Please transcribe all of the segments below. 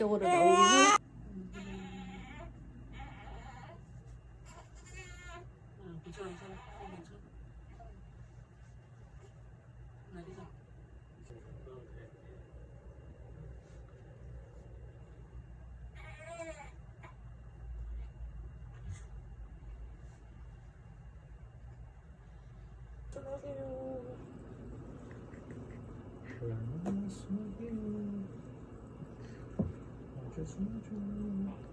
잡아서 반대쪽으 로 넘기고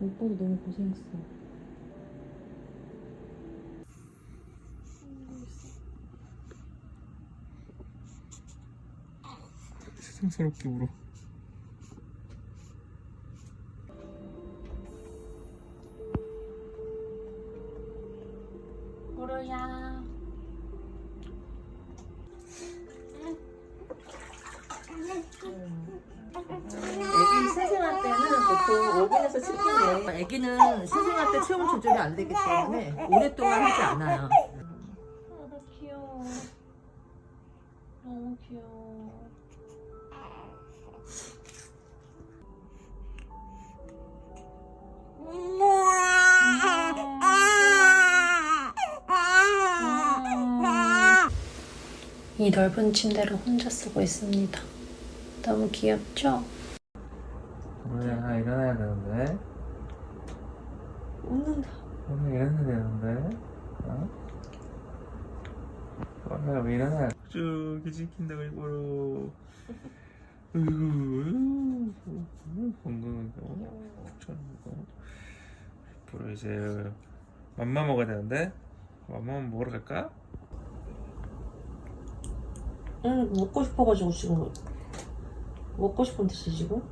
오빠도 너무 고생했어. 세상스럽게 울어. 애기 세생할 때는 보통 5분에서 10분 내에 애기는 세생할 때 체온 조절이 안 되기 때문에 오랫동안 하지 않아요. 아, 나 귀여워. 너무 귀여워. 이 넓은 침대를 혼자 쓰고 있습니다. 너무 귀엽죠? 오늘 하나 일어나야 되는데. 웃는다. 오늘 일어나야 되는데. 어? 오늘 왜 일어나? 저기 지킨다고 일부러. 으이구, 건강하게. 어? 일부러 이제 맘마 먹어야 되는데. 맘마 먹으러 갈까? 응, 먹고 싶어가지고 지금 먹고 싶은 듯이 지금.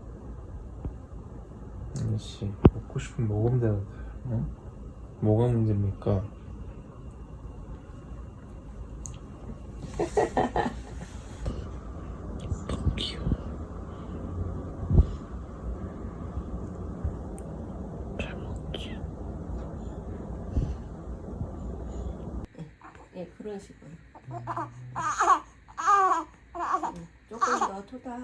아니씨 먹고 싶으면 먹으면 되는데 어? 뭐가 문제입니까? 너무 귀여워 잘 먹지 예, 그런 식으로. 응, 조금 더 토닥.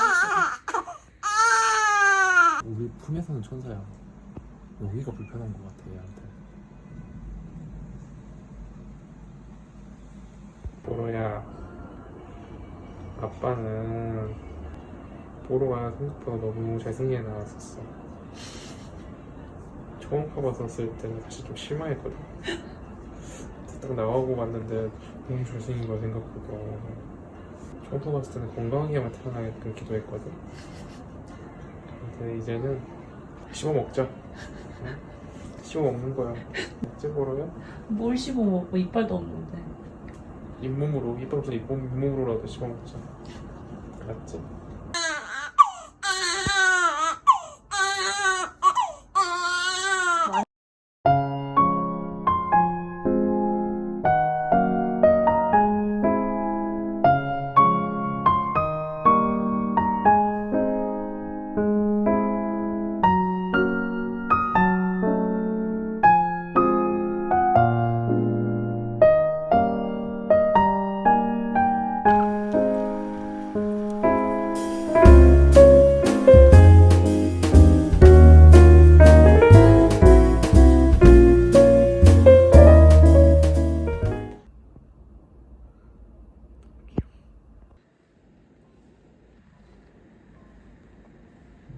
우리 품에서는 천사야. 여기가 불편한 것 같아 얘한테. 보로야 아빠는 보로가 생각보다 너무 잘생기게 나왔었어. 처음 가봤었을 때는 사실 좀 실망했거든. 딱 나오고 봤는데 너무 잘생긴 거야 생각보다 처음 봤을 때는 건강하게만 태어나게끔 기도했거든 근데 이제는 씹어 먹자. 응? 씹어 먹는 거야. 어째 보러요? 뭘 씹어 먹고 이빨도 없는데. 잇몸으로 이빨 없어 잇몸 잇몸으로라도 씹어 먹자. 알았지?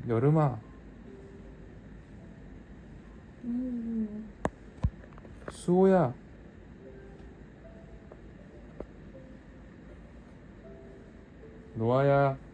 여름아. 수호야. 노아야.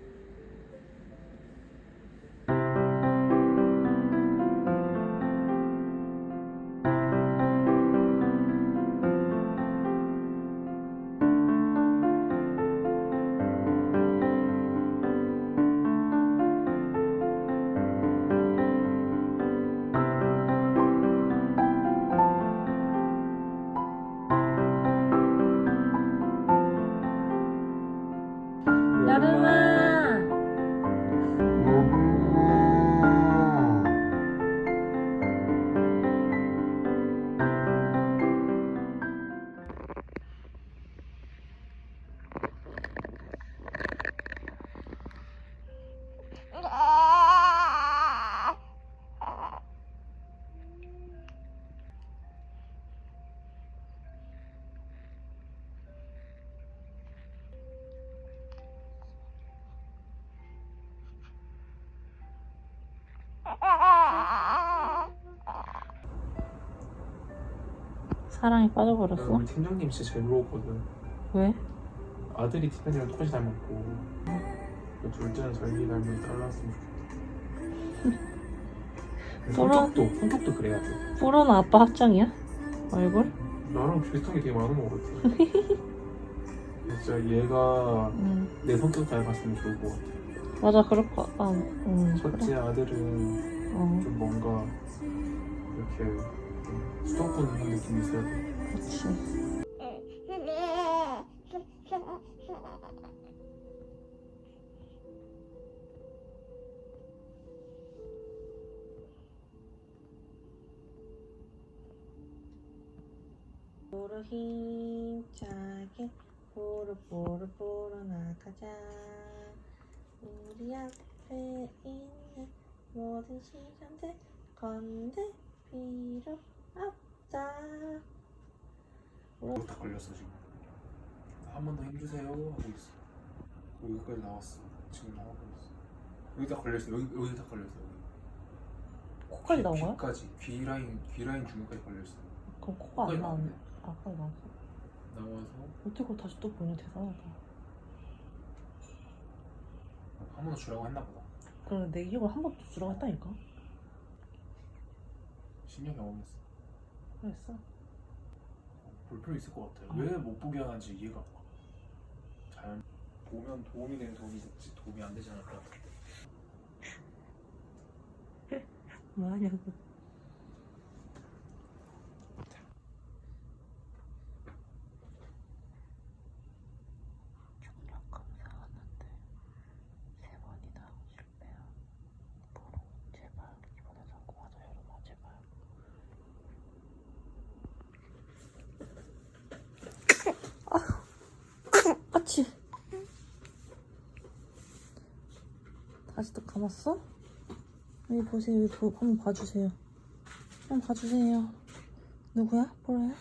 사랑에 나 빠져버렸어? 우리 팀장님 진짜 제일 부러웠거든. 왜? 아들이 티파니랑 똑같이 닮았고 그 둘째는 절기 닮은 딸 낳았으면 좋겠다. 부러워. 성격도 성격도 그래야 돼. 푸른 아빠 합장이야? 얼굴? 나랑 비슷한 게 되게 많은 것 같아. 진짜 얘가 응. 내 성격 닮았으면 좋을 것 같아. 맞아 그럴 거. 아, 응. 첫째 그래. 아들은 어, 좀 뭔가 이렇게 좀 수덕분한 느낌이 있어야 돼. 그렇지. 보러 힘차게 보러 보러 보러 나가자 우리 앞에 있는 모든 시간들 건들 필요 없다 다 걸렸어 지금. 한 번 더 힘주세요 하고 있어. 여기까지 나왔어. 지금 나오고 있어. 여기 다 걸렸어. 여기 여기 다 걸렸어. 여기. 코까지 나온 거야? 귀까지 귀 라인 귀 라인 중간까지 걸렸어. 그럼 코가 안 나왔네. 아 거의 나왔어 나와서 어떻게 그걸 다시 또 보니 대단하다 한 번 더 주라고 했나 보다. 그럼 내 기억을 한번더 주라고 했다니까 신년 경험했어. 그랬어 볼 필요 있을 것 같아. 아. 왜못 보게 하는지 이해가 안 가. 자연 보면 도움이 되는 도움이 됐지 도움이 안 되지 않을 것 같아. 뭐하냐고 경력 검사 하는데 세 번이나 실패야 보러 제발 이번에 성공하자 여러분 제발 아치 다시 또 감았어? 여기 보세요. 여기 보, 한번 봐주세요. 한번 봐주세요. 누구야? 보라야?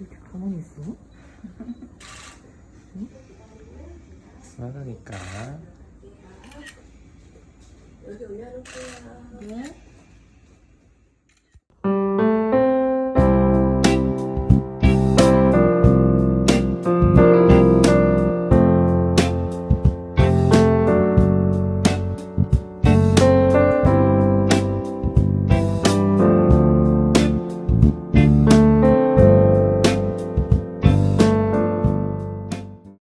이렇게 가만히 있어? 나가니까 여기 올려놓을게요. 네?